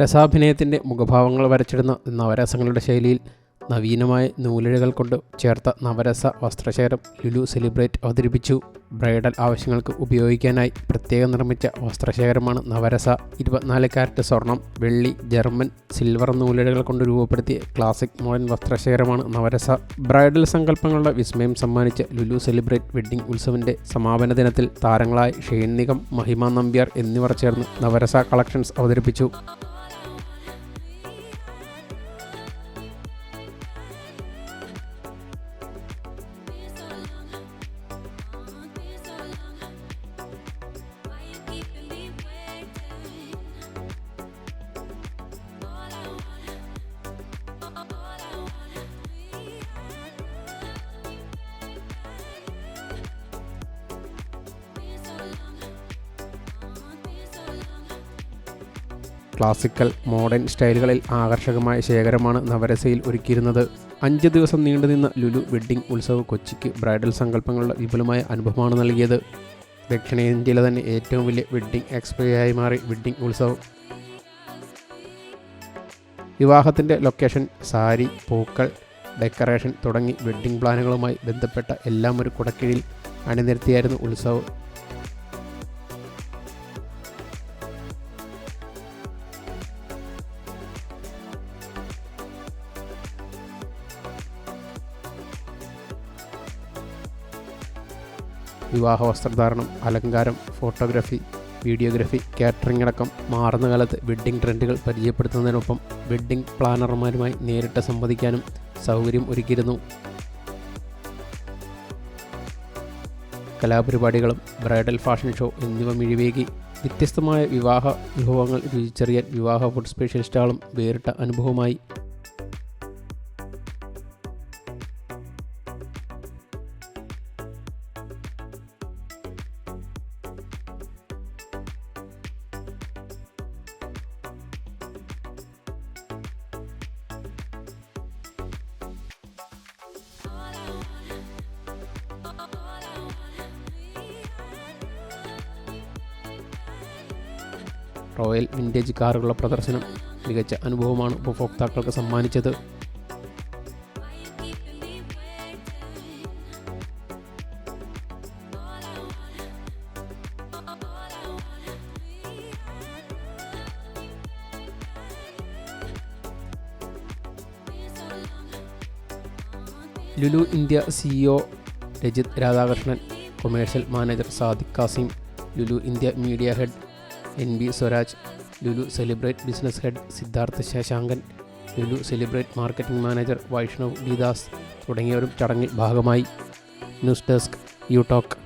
രസാഭിനയത്തിന്റെ മുഖഭാവങ്ങൾ വരച്ചിടുന്ന നവരസങ്ങളുടെ ശൈലിയിൽ നവീനമായ നൂലിഴകൾ കൊണ്ട് ചേർത്ത നവരസ വസ്ത്രശേഖരം ലുലു സെലിബ്രേറ്റ് അവതരിപ്പിച്ചു. ബ്രൈഡൽ ആവശ്യങ്ങൾക്ക് ഉപയോഗിക്കാനായി പ്രത്യേകം നിർമ്മിച്ച വസ്ത്രശേഖരമാണ് നവരസ. ഇരുപത്തിനാല് കാരറ്റ് സ്വർണം വെള്ളി ജർമ്മൻ സിൽവർ നൂലിഴകൾ കൊണ്ട് രൂപപ്പെടുത്തിയ ക്ലാസിക് മോഡേൺ വസ്ത്രശേഖരമാണ് നവരസ. ബ്രൈഡൽ സങ്കല്പങ്ങളുടെ വിസ്മയം സമ്മാനിച്ച ലുലു സെലിബ്രേറ്റ് വെഡ്ഡിംഗ് ഉത്സവിന്റെ സമാപന ദിനത്തിൽ താരങ്ങളായ ഷെയ്ൻ നിഗം മഹിമ നമ്പ്യാർ എന്നിവർ ചേർന്ന് നവരസ കളക്ഷൻസ് അവതരിപ്പിച്ചു. ക്ലാസിക്കൽ മോഡേൺ സ്റ്റൈലുകളിൽ ആകർഷകമായ ശേഖരമാണ് നവരസയിൽ ഒരുക്കിയിരുന്നത്. അഞ്ച് ദിവസം നീണ്ടുനിന്ന ലുലു വെഡ്ഡിംഗ് ഉത്സവ് കൊച്ചിക്ക് ബ്രൈഡൽ സങ്കല്പങ്ങളുടെ വിപുലമായ അനുഭവമാണ് നൽകിയത്. ദക്ഷിണേന്ത്യയിലെ തന്നെ ഏറ്റവും വലിയ വെഡ്ഡിംഗ് എക്സ്പോയായി മാറി വെഡ്ഡിംഗ് ഉത്സവം. വിവാഹത്തിന്റെ ലൊക്കേഷൻ സാരി പൂക്കൾ ഡെക്കറേഷൻ തുടങ്ങി വെഡ്ഡിംഗ് പ്ലാനുകളുമായി ബന്ധപ്പെട്ട എല്ലാം ഒരു കുടക്കീഴിൽ അണിനിരത്തിയായിരുന്നു ഉത്സവം. വിവാഹ വസ്ത്രധാരണം അലങ്കാരം ഫോട്ടോഗ്രാഫി വീഡിയോഗ്രാഫി കാറ്ററിംഗ് അടക്കം മാറുന്ന കാലത്ത് വെഡ്ഡിംഗ് ട്രെൻഡുകൾ പരിചയപ്പെടുത്തുന്നതിനൊപ്പം വെഡ്ഡിംഗ് പ്ലാനർമാരുമായി നേരിട്ട് സംവദിക്കാനും സൗകര്യം ഒരുക്കിയിരുന്നു. കലാപരിപാടികളും ബ്രൈഡൽ ഫാഷൻ ഷോ എന്നിവ മിഴിവേകി. വ്യത്യസ്തമായ വിവാഹ വിഭവങ്ങൾ രുചിച്ചറിയാൻ വിവാഹ ഫുഡ് സ്പെഷ്യലിസ്റ്റുകളും വേറിട്ട അനുഭവമായി റോയൽ വിന്റേജ് കാറുകളുടെ പ്രദർശനം മികച്ച അനുഭവമാണ് ഉപഭോക്താക്കൾക്ക് സമ്മാനിച്ചത്. Lulu India CEO Rajith Radhakrishnan commercial manager Sadiq Kasim Lulu India media head N B Swaraj Lulu celebrate business head Siddhartha Sasankan Lulu celebrate marketing manager Vaishnav Bidas തുടങ്ങിയവരും ചടങ്ങിൽ ഭാഗമായി. News desk U talk.